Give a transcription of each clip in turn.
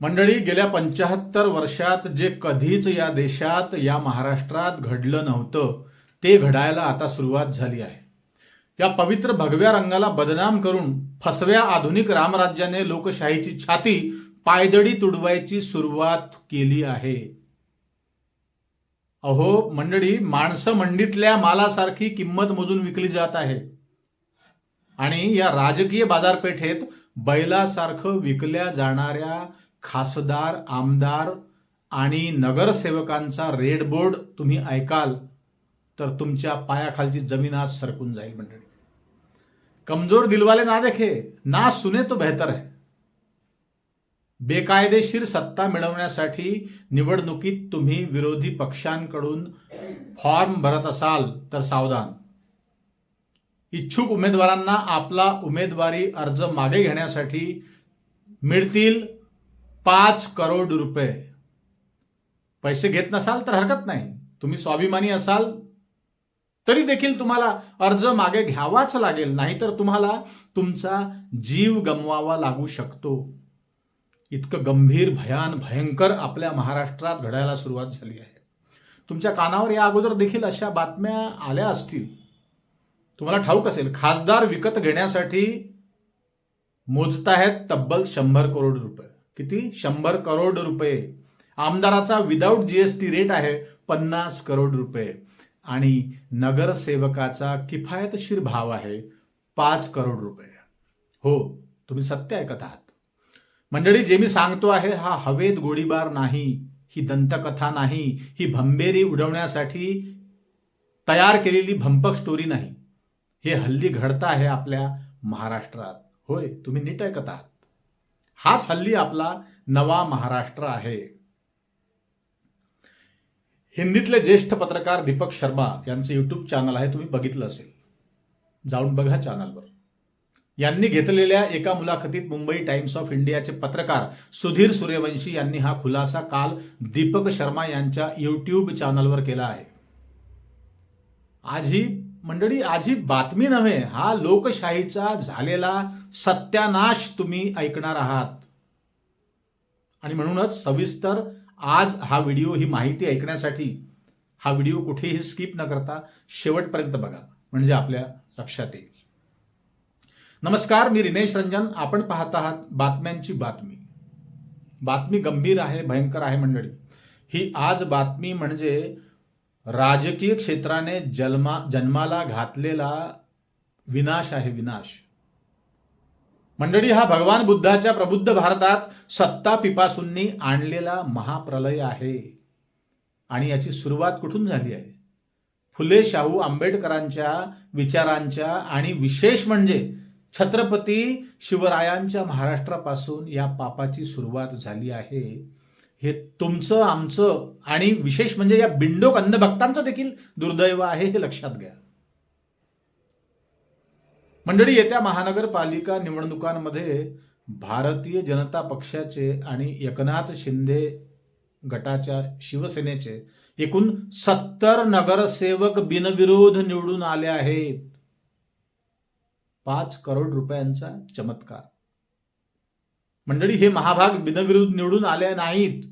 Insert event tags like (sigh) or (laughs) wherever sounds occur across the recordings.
मंडळी गेल्या पंचाहत्तर वर्षात जे कधीच या देशात या महाराष्ट्रात घडलं नव्हतं ते घडायला आता सुरुवात झाली आहे. या पवित्र भगव्या रंगाला बदनाम करून फसव्या आधुनिक रामराज्याने लोकशाहीची छाती पायदळी तुडवायची सुरुवात केली आहे. अहो मंडळी माणसं मंडीतल्या मालासारखी किंमत मोजून विकली जात आहे. आणि या राजकीय बाजारपेठेत बैलासारखं विकल्या जाणाऱ्या खासदार आमदार आणि नगरसेवकांचा रेड बोर्ड तुम्ही ऐकाल तर तुमच्या पायाखालची जमीन आज सरकून जाईल मंडळी. कमजोर दिलवाले ना देखे ना सुने तो बेहतर आहे बेकायदेशीर सत्ता मिळवण्यासाठी निवडणुकीत तुम्ही विरोधी पक्षांकडून फॉर्म भरत असाल तर सावधान. इच्छुक उमेदवारांना आपला उमेदवारी अर्ज मागे घेण्यासाठी मिळतील पाच करोड रुपये. पैसे घेत नसाल तर हरकत नाही. तुम्ही स्वाभिमानी असाल तरी देखील तुम्हाला अर्ज मागे घ्यावाच लागेल नाहीतर तुम्हाला तुमचा जीव गमवावा लागू शकतो. इतकं गंभीर भयान भयंकर आपल्या महाराष्ट्रात घडायला सुरुवात झाली आहे. तुमच्या कानावर या अगोदर देखील अशा बातम्या आल्या असतील. तुम्हाला ठाऊक असेल खासदार विकत घेण्यासाठी मोजताहेत तब्बल शंभर करोड रुपये. किती? शंभर करोड रुपये. आमदाराचा विदाऊट जीएसटी रेट आहे पन्नास करोड रुपये. आणि नगरसेवकाचा किफायतशीर भाव आहे पाच करोड रुपये. हो तुम्ही सत्य ऐकत आहात. मंडळी जे मी सांगतो आहे हा हवेत गोळीबार नाही ही दंतकथा नाही ही भंबेरी उडवण्यासाठी तयार केलेली भंपक स्टोरी नाही. हे हल्ली घडतं आहे आपल्या महाराष्ट्रात. होय तुम्ही नीट ऐकत आहात. हाच हल्ली आपला नवा महाराष्ट्र आहे. हिंदीतले ज्येष्ठ पत्रकार दीपक शर्मा यांचं युट्यूब चॅनल आहे तुम्ही बघितलं असेल. जाऊन बघा चॅनलवर यांनी घेतलेल्या एका मुलाखतीत मुंबई टाइम्स ऑफ इंडियाचे पत्रकार सुधीर सूर्यवंशी यांनी हा खुलासा काल दीपक शर्मा यांच्या युट्यूब चॅनलवर केला आहे. आज ही मंडळी आज ही बातमी नव्हे हा लोकशाहीचा झालेला सत्यानाश तुम्ही ऐकणार आहात. आणि म्हणूनच सविस्तर आज हा व्हिडिओ ही माहिती ऐकण्यासाठी हा व्हिडिओ कुठेही स्किप न करता शेवटपर्यंत बघा म्हणजे आपल्या लक्षात येईल. नमस्कार मी रिनेश रंजन. आपण पाहत आहात बातम्यांची बातमी. बातमी गंभीर आहे भयंकर आहे मंडळी. ही आज बातमी म्हणजे राजकीय क्षेत्राने जन्मा जन्माला घातलेला विनाश आहे विनाश. मंडळी हा भगवान बुद्धाच्या प्रबुद्ध भारतात सत्ता पिपासूंनी आणलेला महाप्रलय आहे. आणि याची सुरुवात कुठून झाली आहे? फुले शाहू आंबेडकरांच्या विचारांच्या आणि विशेष म्हणजे छत्रपती शिवरायांच्या महाराष्ट्रापासून या पापाची सुरुवात झाली आहे. हे तुमचं आमचं आणि विशेष म्हणजे या बिंडोक अंधभक्तांचं देखील दुर्दैव आहे हे लक्षात घ्या. मंडळी येत्या महानगरपालिका निवडणुकांमध्ये भारतीय जनता पक्षाचे आणि एकनाथ शिंदे गटाच्या शिवसेनेचे एकूण सत्तर नगरसेवक बिनविरोध निवडून आले आहेत. पाच करोड रुपयांचा चमत्कार. मंडळी हे महाभाग बिनविरोध निवडून आले नाहीत.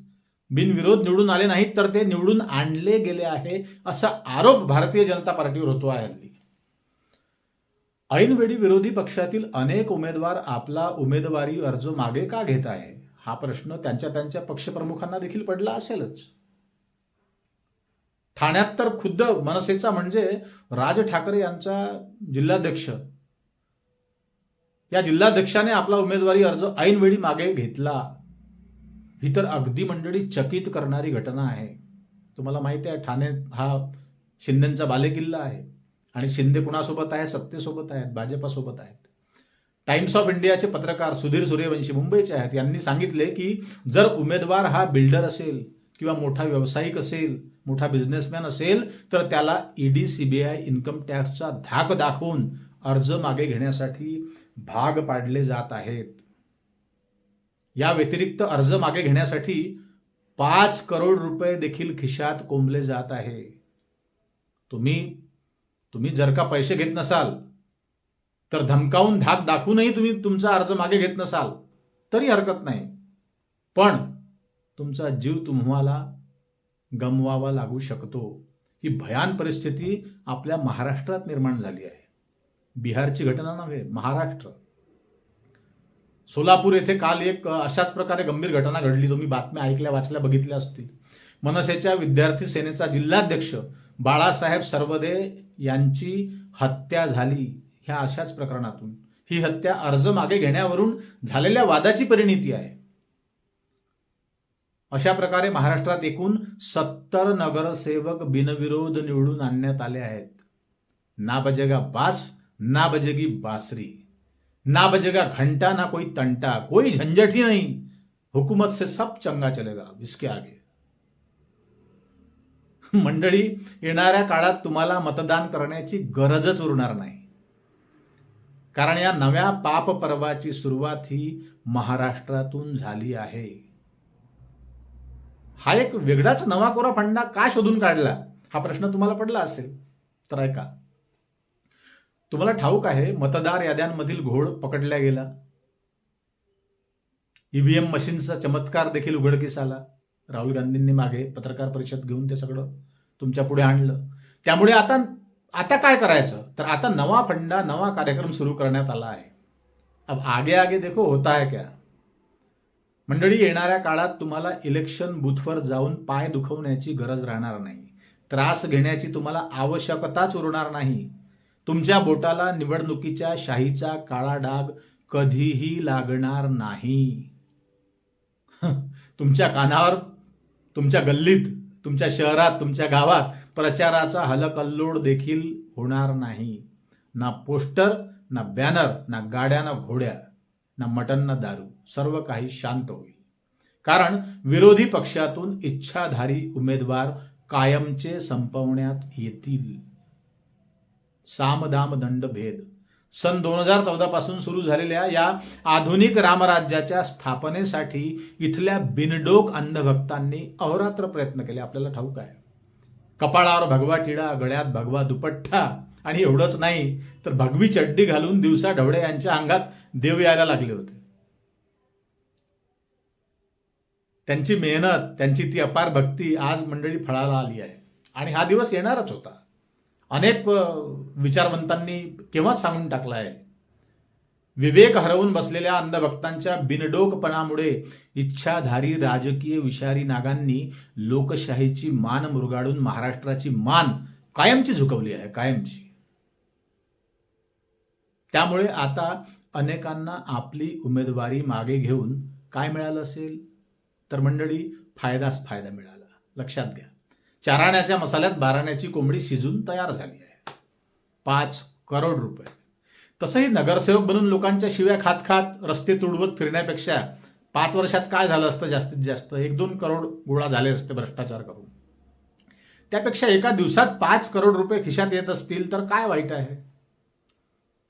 बिनविरोध निवडून आले नाहीत तर ते निवडून आणले गेले आहे असा आरोप भारतीय जनता पार्टीवर होतो आहे हल्ली. ऐनवेळी विरोधी पक्षातील अनेक उमेदवार आपला उमेदवारी अर्ज मागे का घेत आहे? हा प्रश्न त्यांच्या त्यांच्या पक्षप्रमुखांना देखील पडला असेलच. ठाण्यात तर खुद्द मनसेचा म्हणजे राज ठाकरे यांचा जिल्हाध्यक्ष या जिल्हाध्यक्षाने आपला उमेदवारी अर्ज ऐनवेळी मागे घेतला. ही तर अगदी मंडळी चकित करणारी घटना आहे. तुम्हाला माहिती आहे ठाणे हा शिंदेचा बालेकिल्ला आहे. आणि शिंदे कुणासोबत आहे सत्तेसोबत आहेत भाजपासोबत आहेत. टाइम्स ऑफ इंडियाचे पत्रकार सुधीर सूर्यवंशी मुंबईचे आहेत. यांनी सांगितले की जर उमेदवार हा बिल्डर असेल किंवा मोठा व्यावसायिक असेल मोठा बिझनेसमॅन असेल तर त्याला ईडी सीबीआय इन्कम टॅक्सचा धाक दाखवून अर्ज मागे घेण्यासाठी भाग पाडले जात आहेत. या व्यतिरिक्त अर्ज मागे घेण्यासाठी पाच करोड रुपये देखील खिशात कोंबले जात आहे. तुम्ही तुम्ही जर का पैसे घेत नसाल तर धमकावून धाक दाखवूनही तुम्ही तुमचा अर्ज मागे घेत नसाल तरी हरकत नाही. पण तुमचा जीव तुम्हाला गमवावा लागू शकतो. ही भयान परिस्थिती आपल्या महाराष्ट्रात निर्माण झाली आहे. बिहारची घटना नव्हे महाराष्ट्र. सोलापूर येथे काल एक अशाच प्रकारे गंभीर घटना घडली. तुम्ही बातम्या ऐकल्या वाचल्या बघितल्या असतील. मनसेच्या विद्यार्थी सेनेचा जिल्हाध्यक्ष बाळासाहेब सर्वदे यांची हत्या झाली ह्या अशाच प्रकरणातून. ही हत्या अर्ज मागे घेण्यावरून झालेल्या वादाची परिणिती आहे. अशा प्रकारे महाराष्ट्रात एकूण सत्तर नगरसेवक बिनविरोध निवडून आणण्यात आले आहेत. ना बजेगा बास ना बजेगी बासरी ना बजेगा घंटा ना कोई तंटा कोई झंझट ही नहीं। हुकूमत से सब चंगा चलेगा इसके आगे। (laughs) मंडळी येणाऱ्या काळात तुम्हाला मतदान करण्याची गरजच उरणार नाही. कारण या नव्या पाप पर्वाची सुरुवात ही महाराष्ट्रातून झाली आहे. हा एक वेगळाच नवा कोरा फंडा का शोधून काढला? हा प्रश्न तुम्हाला पडला असेल तर ऐका. तुम्हाला ठाऊक आहे मतदार याद्यांमधील घोड पकडला गेला. ईव्हीएम मशीनचा चमत्कार देखील उघडकीस आला. राहुल गांधींनी मागे पत्रकार परिषद घेऊन ते सगळं तुमच्यापुढे आणलं. त्यामुळे आता आता काय करायचं? तर आता नवा फंडा नवा कार्यक्रम सुरू करण्यात आला आहे. अब आगे आगे देखो होता है क्या? मंडळी येणाऱ्या काळात तुम्हाला इलेक्शन बूथवर जाऊन पाय दुखवण्याची गरज राहणार नाही. त्रास घेण्याची तुम्हाला आवश्यकताच उरणार नाही. तुमच्या बोटाला निवडणुकीच्या शाहीचा काळा डाग कधीही लागणार नाही. तुमच्या कानावर तुमच्या गल्लीत तुमच्या शहरात तुमच्या गावात प्रचाराचा हलकल्लोड देखील होणार नाही. ना पोस्टर ना बॅनर ना गाड्या ना घोड्या ना मटन ना दारू सर्व काही शांत होईल. कारण विरोधी पक्षातून इच्छाधारी उमेदवार कायमचे संपवण्यात येतील. सामदाम दंड भेद सन दोन हजार चौदा पासून सुरू झालेल्या या आधुनिक रामराज्याच्या स्थापनेसाठी इथल्या बिनडोक अंधभक्तांनी अहोरात्र प्रयत्न केले. आपल्याला ठाऊक आहे. कपाळावर भगवा टिळा गळ्यात भगवा दुपट्टा आणि एवढंच नाही तर भगवी चड्डी घालून दिवसा ढवळे यांच्या अंगात देव यायला लागले होते. त्यांची मेहनत त्यांची ती अपार भक्ती आज मंडळी फळाला आली आहे. आणि हा दिवस येणारच होता. अनेक विचारवंतांनी केव्हाच सांगून टाकला आहे विवेक हरवून बसलेल्या अंधभक्तांच्या बिनडोकपणामुळे इच्छाधारी राजकीय विषारी नागांनी लोकशाहीची मान मुरगाडून महाराष्ट्राची मान कायमची झुकवली आहे कायमची. त्यामुळे आता अनेकांना आपली उमेदवारी मागे घेऊन काय मिळालं असेल? तर मंडळी फायदाच फायदा मिळाला. लक्षात घ्या. चाराण्याच्या मसाल्यात बाराण्याची कोंबडी शिजून तयार झाली आहे. पाच करोड रुपये. तसंही नगरसेवक बनून लोकांच्या शिव्या खात खात रस्ते तुडवत फिरण्यापेक्षा पाच वर्षात काय झालं असतं जास्तीत जास्त? एक दोन करोड गोळा झाले असते भ्रष्टाचार करून. त्यापेक्षा एका दिवसात पाच करोड रुपये खिशात येत असतील तर काय वाईट आहे?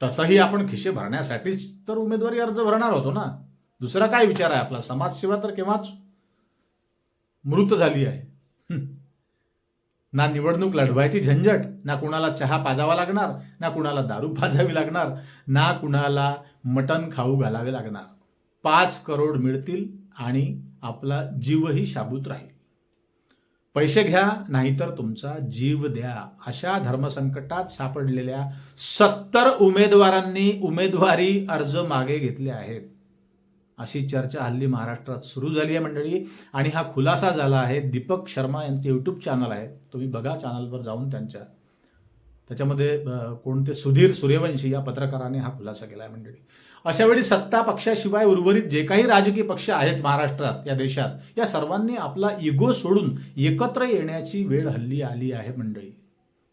तसंही आपण खिशे भरण्यासाठीच तर उमेदवारी अर्ज भरणार होतो ना? दुसरा काय विचार आहे आपला? समाजसेवा तर केव्हाच मृत झाली आहे. ना निवडणूक लढवायची झंझट ना कुणाला चहा पाजावा लागणार ना कुणाला दारू पाजावी लागणार ना कुणाला मटण खाऊ घालावे लागणार. पाच करोड मिळतील आणि आपला जीवही शाबूत राहील. पैसे घ्या नाहीतर तुमचा जीव द्या. अशा धर्मसंकटात सापडलेल्या सत्तर उमेदवारांनी उमेदवारी अर्ज मागे घेतले आहेत. अशी चर्चा हल्ली महाराष्ट्रात सुरू झाली आहे मंडळी. आणि हा खुलासा झाला आहे. दीपक शर्मा यांचे युट्यूब चॅनल आहे. तुम्ही बघा चॅनलवर जाऊन त्यांच्या त्याच्यामध्ये कोणते सुधीर सूर्यवंशी या पत्रकाराने हा खुलासा केला आहे मंडळी. अशा वेळी सत्ता पक्षाशिवाय उर्वरित जे काही राजकीय पक्ष आहेत महाराष्ट्रात या देशात या सर्वांनी आपला इगो सोडून एकत्र येण्याची वेळ हल्ली आली आहे मंडळी.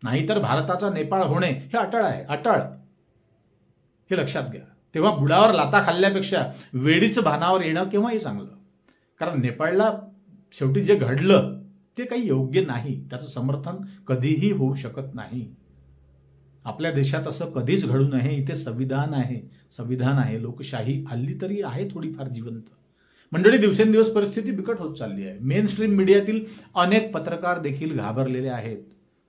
नाहीतर भारताचा नेपाळ होणे हे अटळ आहे. अटळ. हे लक्षात घ्या. तेव्हा बुडावर लाता खाल्ल्यापेक्षा वेडीच भानावर येणं केव्हाही चांगलं. कारण नेपाळला शेवटी जे घडलं ते काही योग्य नाही. त्याचं समर्थन कधीही होऊ शकत नाही. आपल्या देशात असं कधीच घडू नये. इथे संविधान आहे. संविधान आहे. लोकशाही हल्ली तरी आहे थोडीफार जिवंत. मंडळी दिवसेंदिवस परिस्थिती बिकट होत चालली आहे. मेन स्ट्रीम मीडियातील अनेक पत्रकार देखील घाबरलेले आहेत.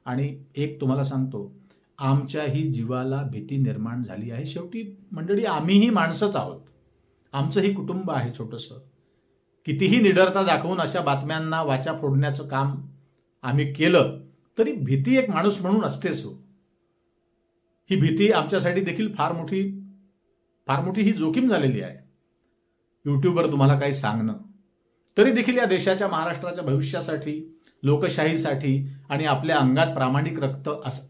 आणि एक तुम्हाला सांगतो आमच्याही जीवाला भीती निर्माण झाली आहे. शेवटी मंडळी आम्हीही माणसंच आहोत. आमचंही कुटुंब आहे छोटंसं. कितीही निडरता दाखवून अशा बातम्यांना वाचा फोडण्याचं काम आम्ही केलं तरी भीती एक माणूस म्हणून असतेच हो. ही भीती आमच्यासाठी देखील फार मोठी फार मोठी ही जोखीम झालेली आहे. युट्यूबवर तुम्हाला काही सांगणं. तरी देखील या देशाच्या महाराष्ट्राच्या भविष्यासाठी लोकशाहीसाठी आणि आपल्या अंगात प्रामाणिक रक्त अस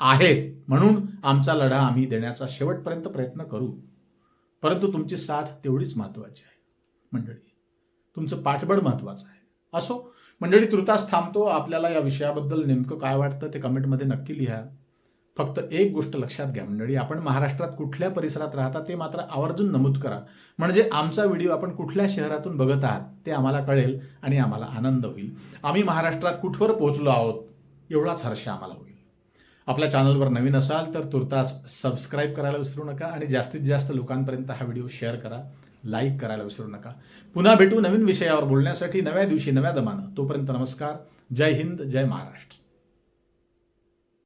आहेत. म्हणून आमचा लढा आम्ही देण्याचा शेवटपर्यंत प्रयत्न करू. परंतु तुमची साथ तेवढीच महत्वाची आहे मंडळी. तुमचं पाठबळ महत्वाचं आहे. असो मंडळी तृतास थांबतो. आपल्याला या विषयाबद्दल नेमकं काय वाटतं ते कमेंटमध्ये नक्की लिहा. फक्त एक गोष्ट लक्षात घ्या मंडळी. आपण महाराष्ट्रात कुठल्या परिसरात राहता ते मात्र आवर्जून नमूद करा. म्हणजे आमचा व्हिडिओ आपण कुठल्या शहरातून बघत आहात ते आम्हाला कळेल आणि आम्हाला आनंद होईल. आम्ही महाराष्ट्रात कुठवर पोहोचलो आहोत एवढाच हर्ष आम्हाला होईल. आपल्या चॅनलवर नवीन असाल तर तुर्तास सबस्क्राईब करायला विसरू नका आणि जास्तीत जास्त लोकांपर्यंत हा व्हिडिओ शेअर करा. लाईक करायला विसरू नका. पुन्हा भेटू नवीन विषयावर बोलण्यासाठी नव्या दिवशी नव्या दमानं. तोपर्यंत नमस्कार. जय हिंद जय महाराष्ट्र.